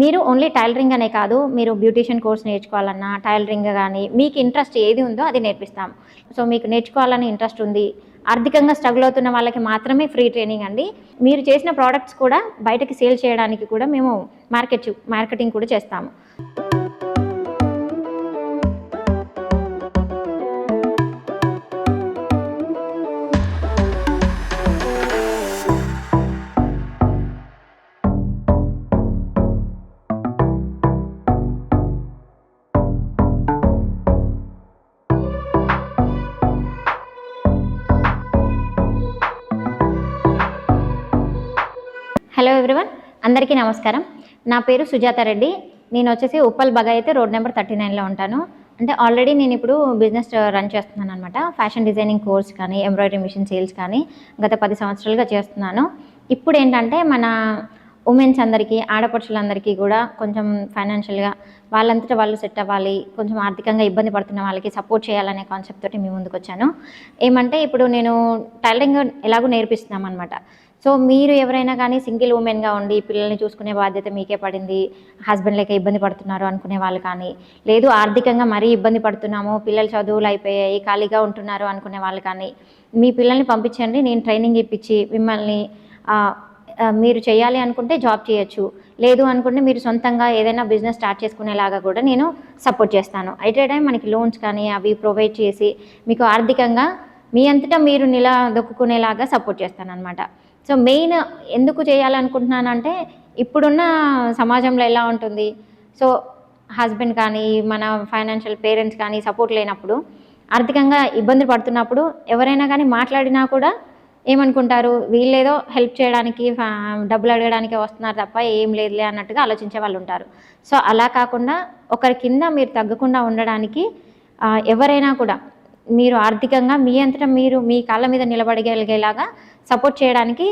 మీరు only tailoring అనే కాదు మీరు బ్యూటీషియన్ కోర్స్ నేర్చుకోవాలన్నా టైలరింగ్ కానీ మీకు ఇంట్రెస్ట్ ఏది ఉందో అది నేర్పిస్తాం. సో మీకు నేర్చుకోవాలని ఇంట్రెస్ట్ ఉంది. ఆర్థికంగా స్ట్రగుల్ అవుతున్న వాళ్ళకి మాత్రమే ఫ్రీ ట్రైనింగ్ అండి. మీరు చేసిన ప్రోడక్ట్స్ కూడా బయటకి సేల్ చేయడానికి కూడా మేము మార్కెట్ మార్కెటింగ్ కూడా చేస్తాము. హలో ఎవ్రీవన్ అందరికీ నమస్కారం. నా పేరు సుజాత రెడ్డి. నేను వచ్చేసి ఉప్పల్ బగా అయితే రోడ్ నెంబర్ థర్టీ నైన్లో ఉంటాను. అంటే ఆల్రెడీ నేను ఇప్పుడు బిజినెస్ రన్ చేస్తున్నాను అనమాట ఫ్యాషన్ డిజైనింగ్ కోర్స్ కానీ ఎంబ్రాయిడరీ మిషన్ సేల్స్ కానీ గత పది సంవత్సరాలుగా చేస్తున్నాను. ఇప్పుడు ఏంటంటే మన ఉమెన్స్ అందరికీ ఆడపడుచులందరికీ కూడా కొంచెం ఫైనాన్షియల్గా వాళ్ళంతటా వాళ్ళు సెట్ అవ్వాలి కొంచెం ఆర్థికంగా ఇబ్బంది పడుతున్న వాళ్ళకి సపోర్ట్ చేయాలనే కాన్సెప్ట్ తోటి మీ ముందుకు వచ్చాను. ఏమంటే ఇప్పుడు నేను టైలరింగ్ ఎలాగో నేర్పిస్తున్నాం అనమాట సో మీరు ఎవరైనా కానీ సింగిల్ ఉమెన్గా ఉండి పిల్లల్ని చూసుకునే బాధ్యత మీకే పడింది హస్బెండ్ లేక ఇబ్బంది పడుతున్నారు అనుకునే వాళ్ళు కానీ లేదు ఆర్థికంగా మరీ ఇబ్బంది పడుతున్నాము పిల్లలు చదువులు అయిపోయాయి ఖాళీగా ఉంటున్నారు అనుకునే వాళ్ళు కానీ మీ పిల్లల్ని పంపించండి నేను ట్రైనింగ్ ఇప్పించి మిమ్మల్ని మీరు చేయాలి అనుకుంటే జాబ్ చేయొచ్చు లేదు అనుకుంటే మీరు సొంతంగా ఏదైనా బిజినెస్ స్టార్ట్ చేసుకునేలాగా కూడా నేను సపోర్ట్ చేస్తాను. అయితే టైం మనకి లోన్స్ కానీ అవి ప్రొవైడ్ చేసి మీకు ఆర్థికంగా మీ అంతటా మీరు నిల దొక్కుకునేలాగా సపోర్ట్ చేస్తాను అనమాట సో మెయిన్ ఎందుకు చేయాలనుకుంటున్నానంటే ఇప్పుడున్న సమాజంలో ఎలా ఉంటుంది? సో హస్బెండ్ కానీ మన ఫైనాన్షియల్ పేరెంట్స్ కానీ సపోర్ట్ లేనప్పుడు ఆర్థికంగా ఇబ్బంది పడుతున్నప్పుడు ఎవరైనా కానీ మాట్లాడినా కూడా ఏమనుకుంటారు? వీళ్ళేదో హెల్ప్ చేయడానికి డబ్బులు అడగడానికి వస్తున్నారు తప్ప ఏం లేదులే అన్నట్టుగా ఆలోచించే వాళ్ళు ఉంటారు. సో అలా కాకుండా ఒకరి కింద మీరు తగ్గకుండా ఉండడానికి ఎవరైనా కూడా మీరు ఆర్థికంగా మీ అంతటా మీరు మీ కాళ్ళ మీద నిలబడగలిగేలాగా సపోర్ట్ చేయడానికి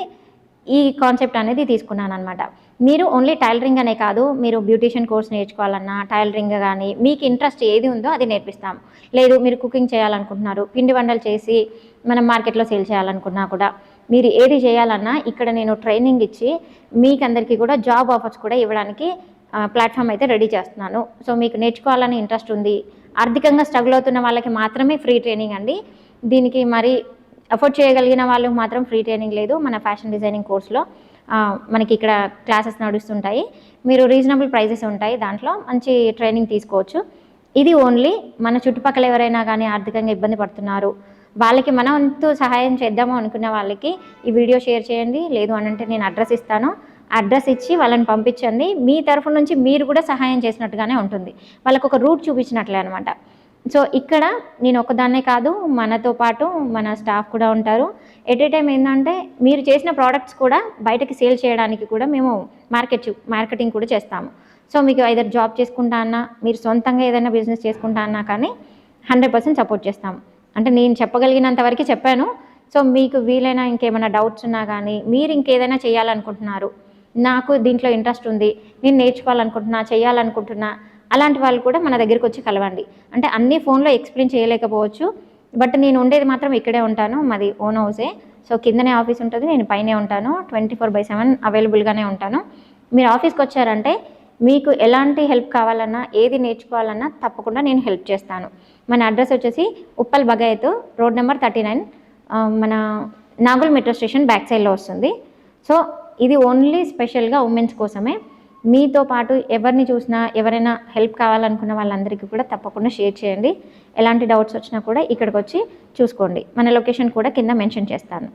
ఈ కాన్సెప్ట్ అనేది తీసుకున్నాను అనమాట మీరు ఓన్లీ టైలరింగ్ అనే కాదు మీరు బ్యూటీషియన్ కోర్స్ నేర్చుకోవాలన్నా టైలరింగ్ కానీ మీకు ఇంట్రెస్ట్ ఏది ఉందో అది నేర్పిస్తాం. లేదు మీరు కుకింగ్ చేయాలనుకుంటున్నారు పిండి వంటలు చేసి మనం మార్కెట్లో సేల్ చేయాలనుకున్నా కూడా మీరు ఏది చేయాలన్నా ఇక్కడ నేను ట్రైనింగ్ ఇచ్చి మీకు అందరికీ కూడా జాబ్ ఆఫర్స్ కూడా ఇవ్వడానికి ప్లాట్ఫామ్ అయితే రెడీ చేస్తున్నాను. సో మీకు నేర్చుకోవాలని ఇంట్రెస్ట్ ఉంది ఆర్థికంగా స్ట్రగుల్ అవుతున్న వాళ్ళకి మాత్రమే ఫ్రీ ట్రైనింగ్ అండి. దీనికి మరి అఫోర్డ్ చేయగలిగిన వాళ్ళకి మాత్రం ఫ్రీ ట్రైనింగ్ లేదు మన ఫ్యాషన్ డిజైనింగ్ కోర్స్లో. మనకి ఇక్కడ క్లాసెస్ నడుస్తుంటాయి. మీరు రీజనబుల్ ప్రైజెస్ ఉంటాయి దాంట్లో. మంచి ట్రైనింగ్ తీసుకోవచ్చు. ఇది ఓన్లీ మన చుట్టుపక్కల ఎవరైనా కానీ ఆర్థికంగా ఇబ్బంది పడుతున్నారు వాళ్ళకి మన వంతు సహాయం చేద్దాము అనుకున్న వాళ్ళకి ఈ వీడియో షేర్ చేయండి. లేదు అని అంటే నేను అడ్రస్ ఇస్తాను. అడ్రస్ ఇచ్చి వాళ్ళని పంపించండి. మీ తరఫు నుంచి మీరు కూడా సహాయం చేసినట్టుగానే ఉంటుంది. వాళ్ళకు ఒక రూట్ చూపించినట్లే అనమాట సో ఇక్కడ నేను ఒకదాన్నే కాదు మనతో పాటు మన స్టాఫ్ కూడా ఉంటారు. ఎట్ ఏ టైం ఏంటంటే మీరు చేసిన ప్రోడక్ట్స్ కూడా బయటకి సేల్ చేయడానికి కూడా మేము మార్కెట్ మార్కెటింగ్ కూడా చేస్తాము. సో మీకు ఐదర్ జాబ్ చేసుకుంటా అన్నా మీరు సొంతంగా ఏదైనా బిజినెస్ చేసుకుంటా అన్నా కానీ హండ్రెడ్ పర్సెంట్ సపోర్ట్ చేస్తాము అంటే నేను చెప్పగలిగినంత వరకు చెప్పాను. సో మీకు వీలైనా ఇంకేమైనా డౌట్స్ ఉన్నా కానీ మీరు ఇంకేదైనా చేయాలనుకుంటున్నారు నాకు దీంట్లో ఇంట్రెస్ట్ ఉంది నేను నేర్చుకోవాలనుకుంటున్నా చేయాలనుకుంటున్నా అలాంటి వాళ్ళు కూడా మన దగ్గరికి వచ్చి కలవండి. అంటే అన్ని ఫోన్లో ఎక్స్ప్లెయిన్ చేయలేకపోవచ్చు బట్ నేను ఉండేది మాత్రం ఇక్కడే ఉంటాను మాది ఓన్ హౌసే. సో కిందనే ఆఫీస్ ఉంటుంది నేను పైనే ఉంటాను ట్వంటీ ఫోర్ బై సెవెన్ అవైలబుల్గానే ఉంటాను. మీరు ఆఫీస్కి వచ్చారంటే మీకు ఎలాంటి హెల్ప్ కావాలన్నా ఏది నేర్చుకోవాలన్నా తప్పకుండా నేను హెల్ప్ చేస్తాను. మన అడ్రస్ వచ్చేసి Uppal Bagayath road number thirty nine మన నాగుల్ మెట్రో స్టేషన్ బ్యాక్ సైడ్లో వస్తుంది. సో ఇది ఓన్లీ స్పెషల్గా ఉమెన్స్ కోసమే. మీతో పాటు ఎవరిని చూసినా ఎవరైనా హెల్ప్ కావాలనుకున్న వాళ్ళందరికీ కూడా తప్పకుండా షేర్ చేయండి. ఎలాంటి డౌట్స్ వచ్చినా కూడా ఇక్కడికి వచ్చి చూసుకోండి. మన లొకేషన్ కూడా కింద మెన్షన్ చేస్తాను.